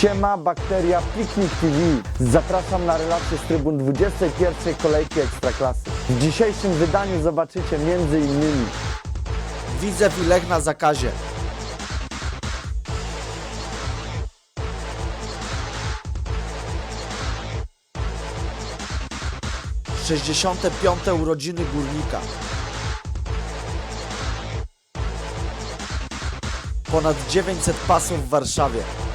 Siema, bakteria Piknik TV. Zapraszam na relację z trybun 21 kolejki Ekstraklasy. W dzisiejszym wydaniu zobaczycie m.in. Widzew i Lech na zakazie. Sześćdziesiąte piąte urodziny górnika. Ponad 900 pasów w Warszawie.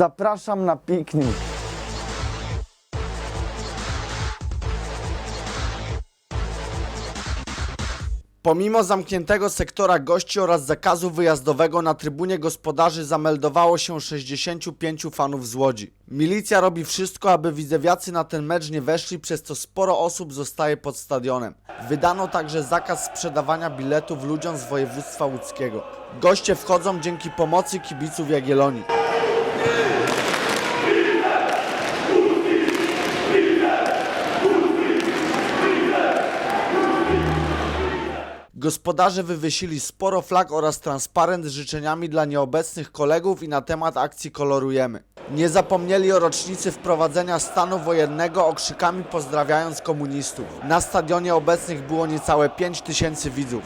Zapraszam na piknik. Pomimo zamkniętego sektora gości oraz zakazu wyjazdowego na trybunie gospodarzy zameldowało się 65 fanów z Łodzi. Milicja robi wszystko, aby widzewiacy na ten mecz nie weszli, przez co sporo osób zostaje pod stadionem. Wydano także zakaz sprzedawania biletów ludziom z województwa łódzkiego. Goście wchodzą dzięki pomocy kibiców Jagiellonii. Gospodarze wywiesili sporo flag oraz transparent z życzeniami dla nieobecnych kolegów i na temat akcji Kolorujemy. Nie zapomnieli o rocznicy wprowadzenia stanu wojennego okrzykami pozdrawiając komunistów. Na stadionie obecnych było niecałe 5 tysięcy widzów.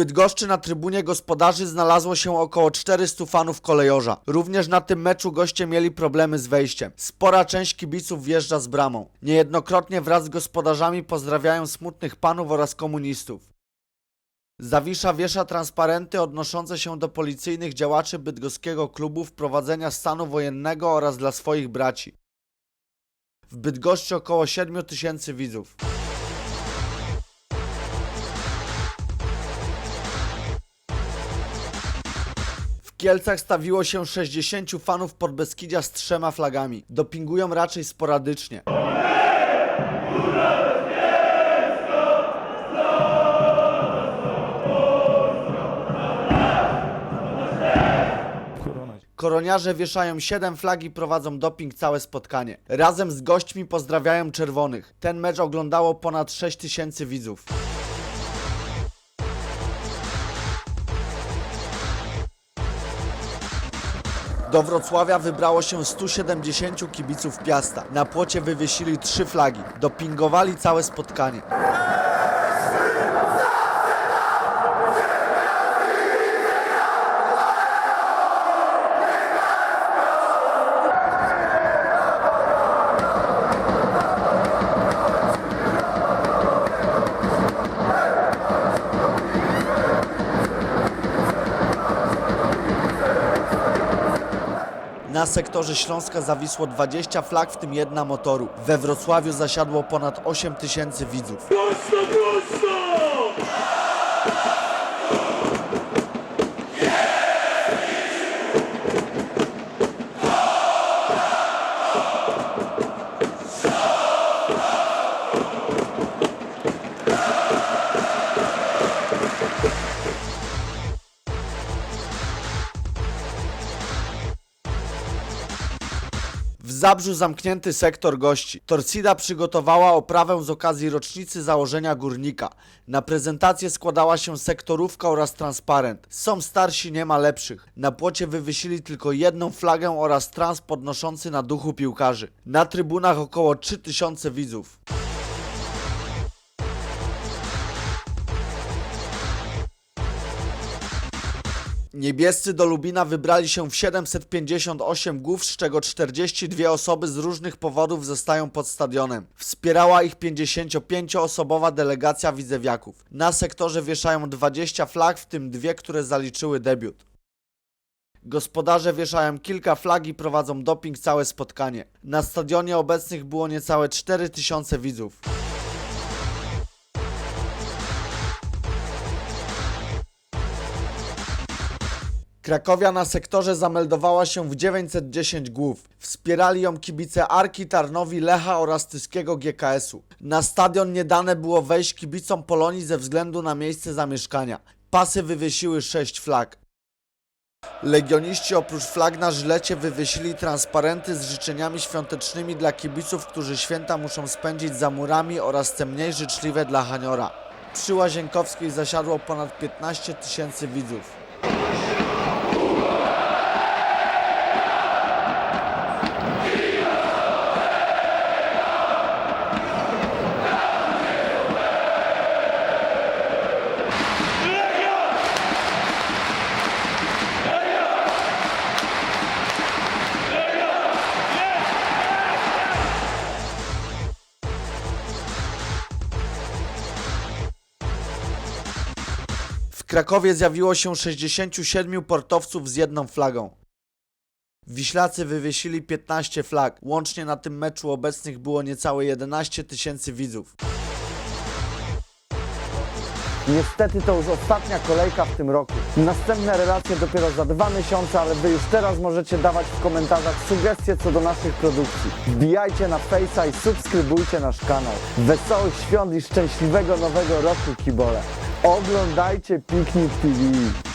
Bydgoszczy na trybunie gospodarzy znalazło się około 400 fanów kolejorza. Również na tym meczu goście mieli problemy z wejściem. Spora część kibiców wjeżdża z bramą. Niejednokrotnie wraz z gospodarzami pozdrawiają smutnych panów oraz komunistów. Zawisza wiesza transparenty odnoszące się do policyjnych działaczy bydgoskiego klubu wprowadzenia stanu wojennego oraz dla swoich braci. W Bydgoszczy około 7 tysięcy widzów. Kielcach stawiło się 60 fanów Podbeskidzia z trzema flagami. Dopingują raczej sporadycznie. Koroniarze wieszają 7 flag i prowadzą doping całe spotkanie. Razem z gośćmi pozdrawiają czerwonych. Ten mecz oglądało ponad 6 tysięcy widzów. Do Wrocławia wybrało się 170 kibiców Piasta. Na płocie wywiesili trzy flagi. Dopingowali całe spotkanie. Na sektorze Śląska zawisło 20 flag, w tym jedna motoru. We Wrocławiu zasiadło ponad 8 tysięcy widzów. Głośno, głośno! Zabrzu zamknięty sektor gości. Torcida przygotowała oprawę z okazji rocznicy założenia górnika. Na prezentację składała się sektorówka oraz transparent. Są starsi, nie ma lepszych. Na płocie wywiesili tylko jedną flagę oraz trans podnoszący na duchu piłkarzy. Na trybunach około 3000 widzów. Niebiescy do Lubina wybrali się w 758 głów, z czego 42 osoby z różnych powodów zostają pod stadionem. Wspierała ich 55-osobowa delegacja widzewiaków. Na sektorze wieszają 20 flag, w tym dwie, które zaliczyły debiut. Gospodarze wieszają kilka flag i prowadzą doping całe spotkanie. Na stadionie obecnych było niecałe 4000 widzów. Krakowia na sektorze zameldowała się w 910 głów. Wspierali ją kibice Arki, Tarnowi, Lecha oraz Tyskiego GKS-u. Na stadion nie dane było wejść kibicom Polonii ze względu na miejsce zamieszkania. Pasy wywiesiły 6 flag. Legioniści oprócz flag na żylecie wywiesili transparenty z życzeniami świątecznymi dla kibiców, którzy święta muszą spędzić za murami oraz te mniej życzliwe dla Haniora. Przy Łazienkowskiej zasiadło ponad 15 tysięcy widzów. Krakowie zjawiło się 67 portowców z jedną flagą. Wiślacy wywiesili 15 flag. Łącznie na tym meczu obecnych było niecałe 11 tysięcy widzów. Niestety to już ostatnia kolejka w tym roku. Następne relacje dopiero za dwa miesiące, ale wy już teraz możecie dawać w komentarzach sugestie co do naszych produkcji. Wbijajcie na Face'a i subskrybujcie nasz kanał. Wesołych świąt i szczęśliwego nowego roku, kibole. Oglądajcie Piknik TV.